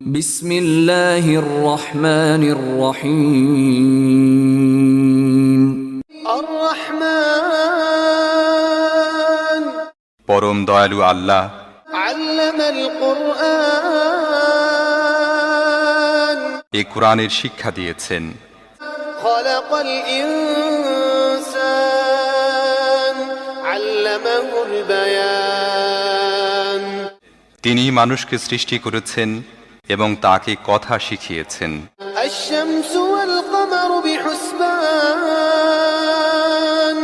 বিসমিল্লাহির রহমানির রহিম। পরম দয়ালু আল্লাহ আল্লামাল কুরআন এ কুরআনের শিক্ষা দিয়েছেন। খলাকাল ইনসান আল্লামাহুল বায়ান তিনি মানুষকে সৃষ্টি করেছেন এবং তাকে কথা শিখিয়েছেন الشمس والقمر بحسبان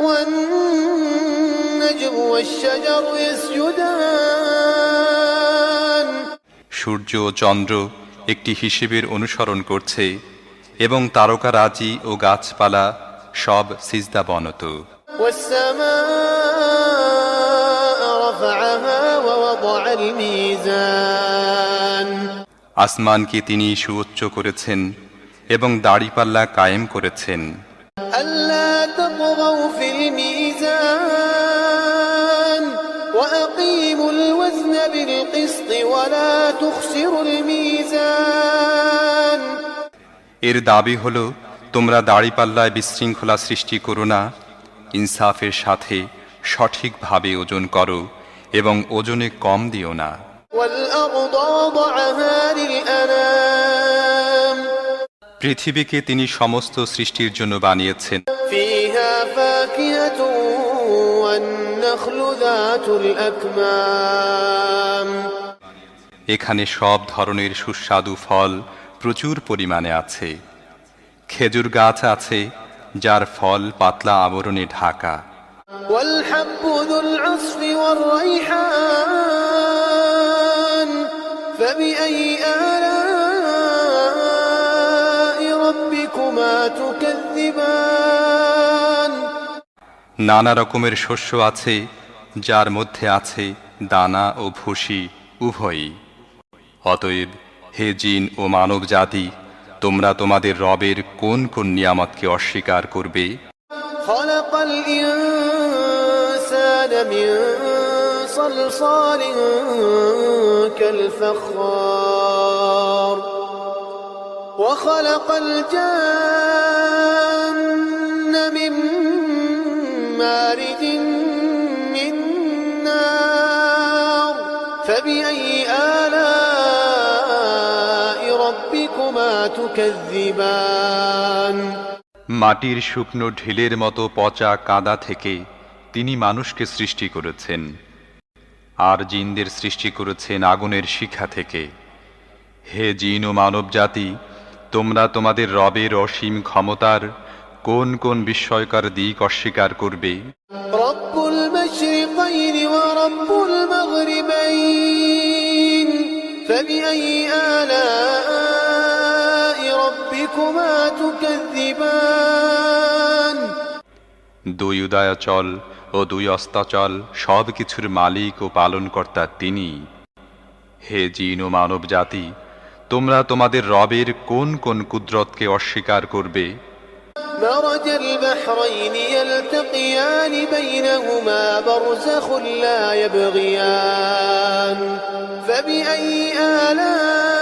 والنجم والشجر يسجدان সূর্য ও চন্দ্র একটি হিসেবের অনুসরণ করছে এবং তারকারাজি ও গাছপালা সব সিজদা বনত والسماء رفعها ووضع الميزان আসমানকে তিনি সুউচ্চ করেছেন এবং দাড়িপাল্লা কায়েম করেছেন ألا تطغوا في الميزان وأقيموا الوزن بالقسط ولا تخسروا الميزان এর দাবি হল তোমরা দাড়িপাল্লায় বিশৃঙ্খলা সৃষ্টি করো না ইনসাফের সাথে সঠিকভাবে ওজন করো এবং ওজনে কম দিও না والأرض وضعها للأنام পৃথিবীকে তিনি সমস্ত সৃষ্টির জন্য বানিয়েছেন فيها فاكهة والنخل ذات الأكمام এখানে সব ধরনের সুস্বাদু ফল প্রচুর পরিমাণে আছে খেজুর গাছ আছে যার ফল পাতলা আবরণে ঢাকা والحب ذو العصف والريحان فبأي آلاء ربكما تكذبان নানা রকমের শস্য আছে যার মধ্যে আছে দানা ও ভুসি উভয়ই অতএব হে জিন ও মানব জাতি তোমরা তোমাদের রবের কোন কোন নিয়ামতকে অস্বীকার করবে خلق الإنسان من صلصال كالفخار وخلق الجن من مارج من نار فبأي آلاء ربكما تكذبان মাটির শুকনো ঢিলের মতো পচা কাদা থেকে তিনি মানুষকে সৃষ্টি করেছেন আর জিনদের সৃষ্টি করেছেন আগুনের শিখা থেকে। হে জিন ও মানব জাতি তোমরা তোমাদের রবের অসীম ক্ষমতার কোন কোন বিস্ময়কর দিক অস্বীকার করবে? দুই উদয়াচল ও দুই অস্তাচল সব কিছুর মালিক ও পালনকর্তা তিনি হে জিন ও মানব জাতি তোমরা তোমাদের রবের কোন কোন কুদরতকে অস্বীকার করবে مرج البحرين يلتقيان بينهما برزخ لا يبغيان فبأي آلاء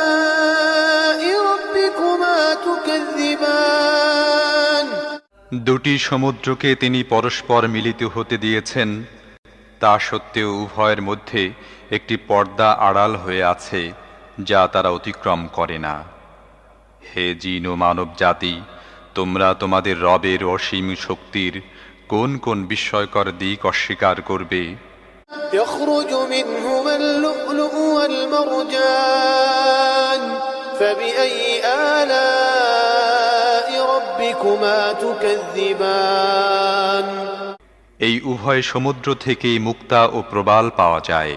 দুটি সমুদ্রকে তিনি পরস্পর মিলিত হতে দিয়েছেন তা সত্ত্বেও উভয়ের মধ্যে একটি পর্দা আড়াল হয়ে আছে যা তারা অতিক্রম করে না হে জিন ও মানব জাতি তোমরা তোমাদের রবের অসীম শক্তির কোন কোন বিস্ময়কর দিক অস্বীকার করবে يخرج منهما اللؤلؤ والمرجان فبأي آلاء ربكما تكذبان এই উভয় সমুদ্র থেকেই মুক্তা ও প্রবাল পাওয়া যায়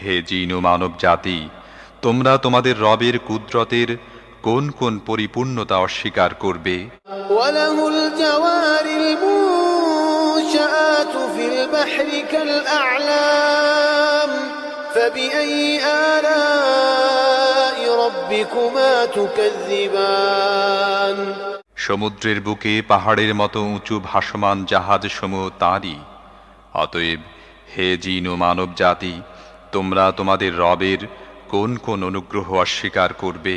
হে জিন ও মানব জাতি তোমরা তোমাদের রবের কুদরতের কোন কোন পরিপূর্ণতা অস্বীকার করবে وله الجوار المنشآت في البحر كالأعلام فبأي آلاء ربكما تكذبان সমুদ্রের বুকে পাহাড়ের মতো উঁচু ভাসমান জাহাজ সমূহ তাঁরই অতএব হে জিন ও মানব জাতি তোমরা তোমাদের রবের কোন কোন অনুগ্রহ অস্বীকার করবে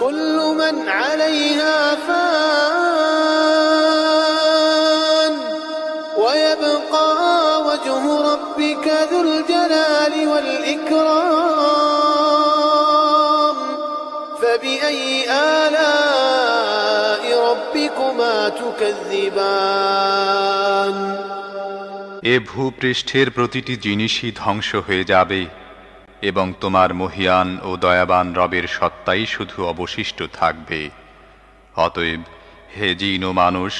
كل من عليها فان ويبقى وجه ربك ذو الجلال والإكرام تكذبان এ ভূপৃষ্ঠের প্রতিটি জিনিসই ধ্বংস হয়ে যাবে এবং তোমার মহিয়ান ও দয়াবান রবের সত্তাই শুধু অবশিষ্ট থাকবে অতএব হে জিন ও মানুষ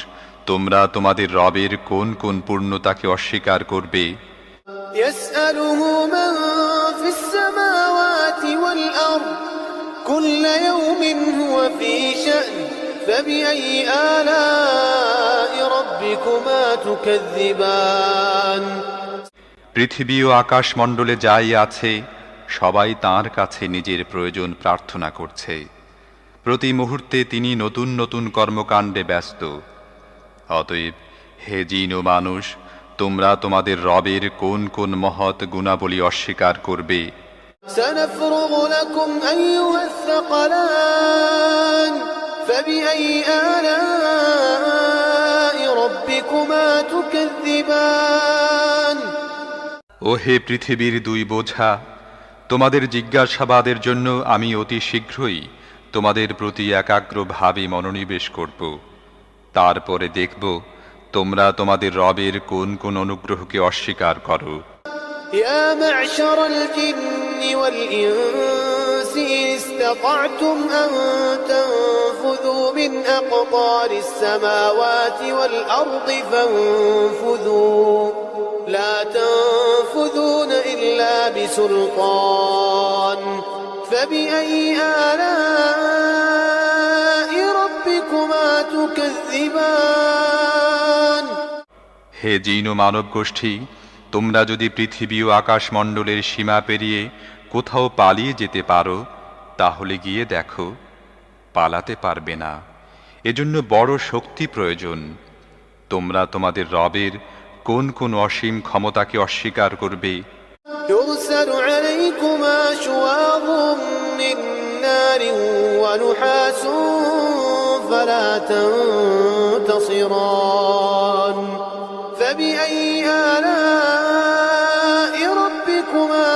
তোমরা তোমাদের রবের কোন কোন পূর্ণতাকে অস্বীকার করবে يسأله من في السماوات والأرض كل يوم هو في شأن فبأي آلاء ربكما تكذبان পৃথিবী ও আকাশমণ্ডলে যাই আছে সবাই তার কাছে নিজের প্রয়োজন প্রার্থনা করছে প্রতি মুহূর্তে তিনি নতুন নতুন কর্মকাণ্ডে ব্যস্ত অতএব হে জিন ও মানুষ তোমরা তোমাদের রবের কোন কোন মহৎ গুণাবলী অস্বীকার করবে سنفرغ لكم أيها الثقلان فبأي آلاء ربكما تكذبان ও হে পৃথিবীর দুই বোঝা তোমাদের জিজ্ঞাসাবাদের জন্য আমি অতি শীঘ্রই তোমাদের প্রতি একাগ্রভাবে মনোনিবেশ করব তারপরে দেখব তোমরা তোমাদের রবের কোন কোন অনুগ্রহকে অস্বীকার করো يا معشر الجن والإنس إن استطعتم أن تنفذوا من أقطار السماوات والأرض فانفذوا لا تنفذون إلا بسلطان فبأي آلاء ربكما تكذبان হে জিন ও মানব গোষ্ঠী তোমরা যদি পৃথিবী ও আকাশমণ্ডলের সীমা পেরিয়ে কোথাও পালিয়ে যেতে পারো তাহলে গিয়ে দেখো পালাতে পারবে না এজন্য বড় শক্তি প্রয়োজন তোমরা তোমাদের রবের কোন কোন অসীম ক্ষমতাকে অস্বীকার করবে يرسل عليكما شواظ من نار ونحاس فلا تنتصران فبأي آلاء ربكما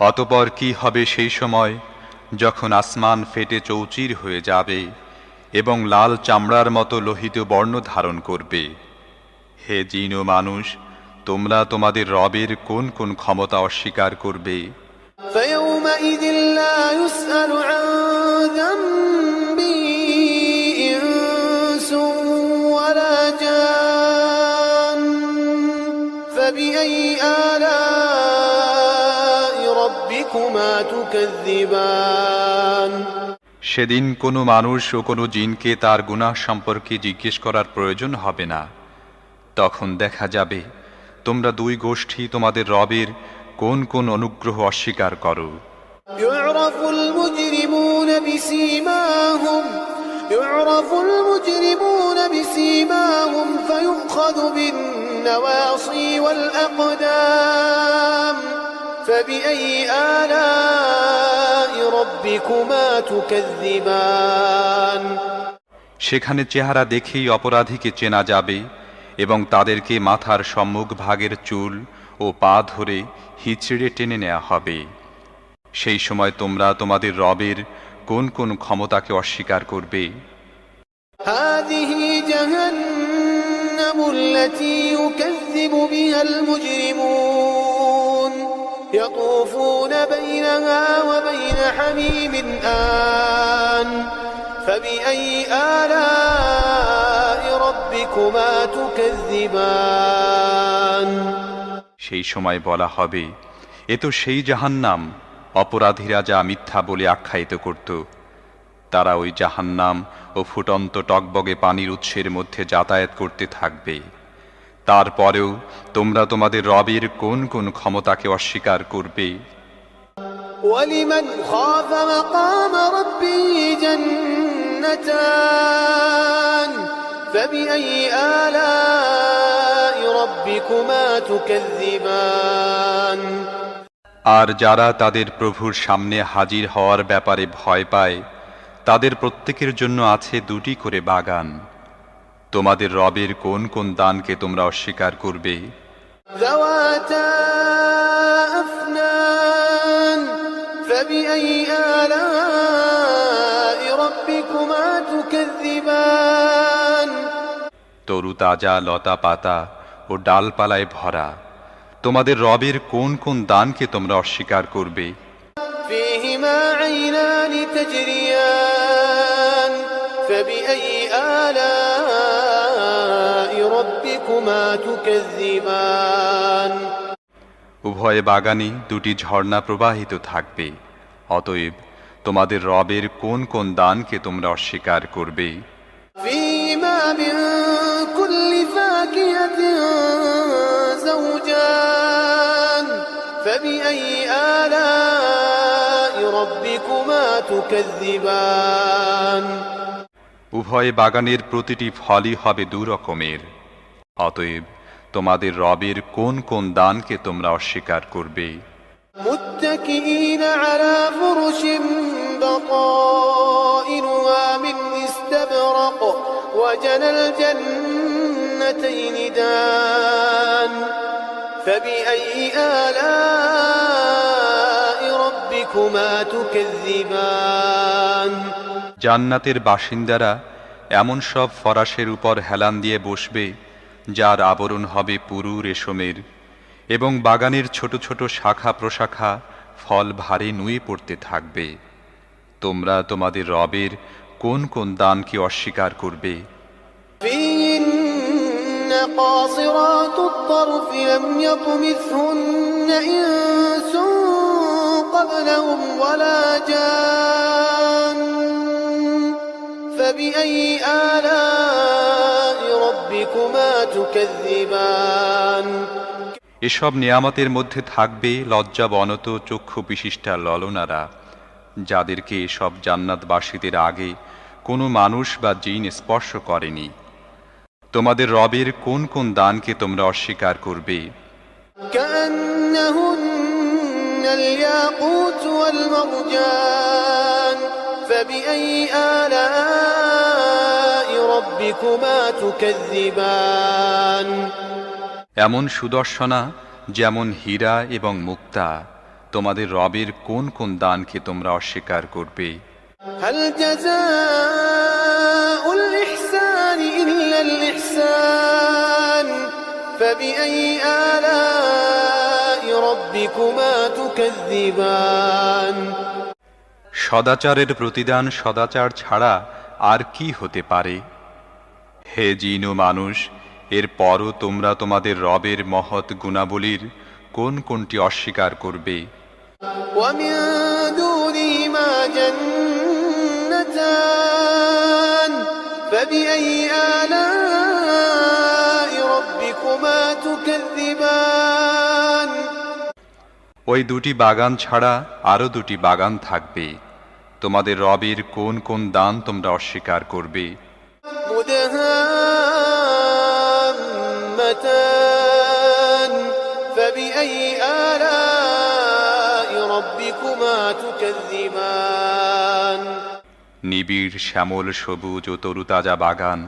অতপর কি হবে সেই সময় যখন আসমান ফেটে চৌচির হয়ে যাবে এবং লাল চামড়ার মতো লোহিত বর্ণ ধারণ করবে হে জিন ও মানুষ তোমরা তোমাদের রবের কোন কোন ক্ষমতা অস্বীকার করবে فيومئذ لا يسأل عن ذنبه فبأي آلاء ربكما تكذبان সেদিন কোনো মানুষ ও কোনো জিনকে তার গুনাহ সম্পর্কে জিজ্ঞেস করার প্রয়োজন হবে না তখন দেখা যাবে তোমরা দুই গোষ্ঠী তোমাদের রবের কোন কোন অনুগ্রহ অস্বীকার করো يعرف المجرمون بسيماهم يعرف المجرمون بسيماهم فيؤخذ بالنواصي والأقدام فبأي آلاء ربكما تكذبان সেখানে চেহারা দেখেই অপরাধীকে চেনা যাবে এবং তাদেরকে মাথার সম্মুখ ভাগের চুল ও পা ধরে হিচড়ে টেনে নেওয়া হবে সেই সময় তোমরা তোমাদের রবের কোন কোন ক্ষমতাকে অস্বীকার করবে هذه جهنم التي يكذب بها المجرمون يطوفون بينها وبين حميم آن فبأي آلاء ربكما تكذبان সেই সময় বলা হবে এ তো সেই জাহান্নাম অপরাধীরা যা মিথ্যা বলে আখ্যায়িত করত তারা ওই জাহান্নাম ও ফুটন্ত টকবগে পানির উৎসের মধ্যে যাতায়াত করতে থাকবে তারপরেও তোমরা তোমাদের রবির কোন কোন ক্ষমতাকে অস্বীকার করবে? আর যারা তাদের প্রভুর সামনে হাজির হওয়ার ব্যাপারে ভয় পায় তাদের প্রত্যেকের জন্য আছে দুটি করে বাগান। তোমাদের রবের কোন কোন দানকে তোমরা অস্বীকার করবে ذواتا أفنان فبأي آلاء ربكما تكذبان তরু তাজা লতা পাতা ও ডালপালায় ভরা তোমাদের রবের কোন কোন দানকে তোমরা অস্বীকার করবে فيهما عينان تجريان فبأي آلاء ربكما تكذبان উভয় বাগানে দুটি ঝর্ণা প্রবাহিত থাকবে অতএব তোমাদের রবের কোন কোন দানকে তোমরা অস্বীকার করবে فيهما من كل فاكهة زوجان فبأي آلاء ربكما تكذبان উভয় বাগানের প্রতিটি ফলই হবে দু রকমের অতএব তোমাদের রবের কোন কোন দানকে তোমরা অস্বীকার করবে? জান্নাতের বাসিন্দারা এমন সব ফরাসের উপর হেলান দিয়ে বসবে যার আবরণ হবে পুরু রেশমের এবং বাগানের ছোট ছোট শাখা প্রশাখা ফল ভারে নুয়ে পড়তে থাকবে তোমরা তোমাদের রবের কোন কোন দানকে অস্বীকার করবে فيهن قاصرات الطرف لم يطمثهن إنس قبلهم ولا جان فبأي آلاء ربكما تكذبان এসব নিয়ামতের মধ্যে থাকবে লজ্জাবনত চক্ষু বিশিষ্টা ললনারা যাদেরকে এসব জান্নাতবাসীদের আগে কোনো মানুষ বা জিন স্পর্শ করেনি তোমাদের রবের কোন কোন দানকে তোমরা অস্বীকার করবে كأنهن الياقوت والمرجان فبأي آلاء ربكما تكذبان এমন সুদর্শনা যেমন হীরা এবং মুক্তা তোমাদের রবের কোন কোন দানকে তোমরা অস্বীকার করবে هل جزاء الإحسان إلا الإحسان فبأي آلاء ربكما تكذبان সদাচারের প্রতিদান সদাচার ছাড়া আর কি হতে পারে হে জিনু মানুষ এর পরও তোমরা তোমাদের রবের মহৎ গুণাবলীর কোন কোনটি অস্বীকার করবে? ওই দুটি বাগান ছাড়া আরও দুটি বাগান থাকবে। তোমাদের রবের কোন কোন দান তোমরা অস্বীকার করবে? مدهامتان فبأي آلاء ربكما تكذبان নিবিড় শ্যামল সবুজ ও তরুতাজা বাগান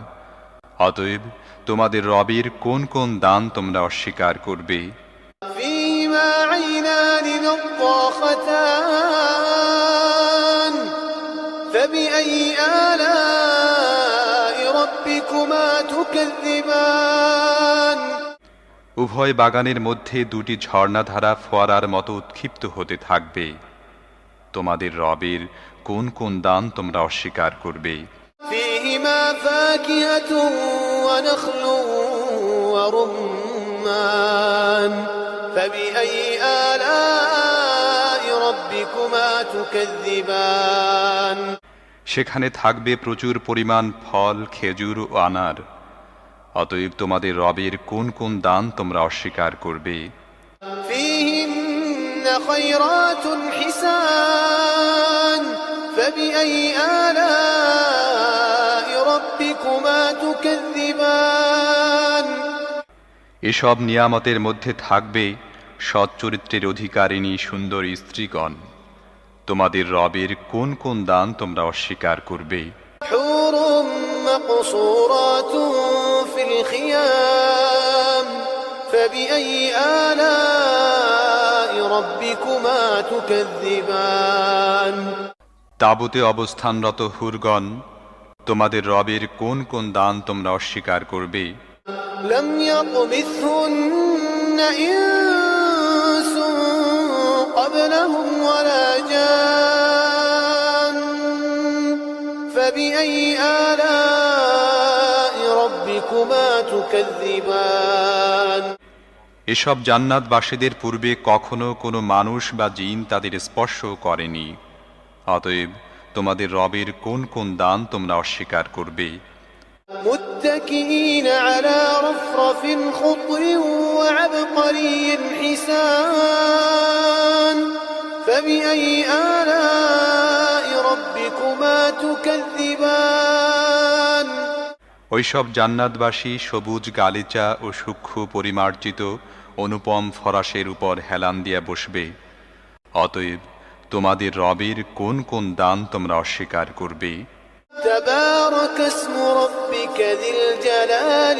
অতএব তোমাদের রবের কোন কোন দান তোমরা অস্বীকার করবে فيهما عينان نضاختان فبأي آلاء উভয় বাগানের মধ্যে দুটি ঝর্ণাধারা ফোয়ারার মতো উৎক্ষিপ্ত হতে থাকবে। তোমাদের রবের কোন কোন দান তোমরা অস্বীকার করবে? সেখানে থাকবে প্রচুর পরিমাণ ফল খেজুর ও আনার। অতএব তোমাদের রবের কোন কোন দান তোমরা অস্বীকার করবে فيهن خيرات حسان فبأي آلاء ربكما تكذبان এসব নিয়ামতের মধ্যে থাকবে সৎ চরিত্রের অধিকারিণী সুন্দর স্ত্রীগণ তোমাদের রবের কোন কোন দান তোমরা অস্বীকার করবে حور مقصورات فبأي آلاء ربكما تكذبان তাবুতে অবস্থানরত হুরগণ তোমাদের রবের কোন কোন দান তোমরা অস্বীকার করবে لم يطمثهن إنس قبلهم ولا جان فبأي آلاء ربكما تكذبان এসব জান্নাতবাসীদের পূর্বে কখনো কোনো মানুষ বা জিন তাদের স্পর্শ করেনি অতএব তোমাদের রবের কোন কোন দান তোমরা অস্বীকার করবে متكئين على رفرف خضر وعبقري حسان فبأي آلاء ربكما تكذبان ওইসব জান্নাতবাসী সবুজ গালিচা ও সূক্ষ্ম পরিমার্জিত অনুপম ফরাসের উপর হেলান দিয়া বসবে অতএব তোমাদের রবের কোন কোন দান তোমরা অস্বীকার করবে تبارك اسم ربك ذي الجلال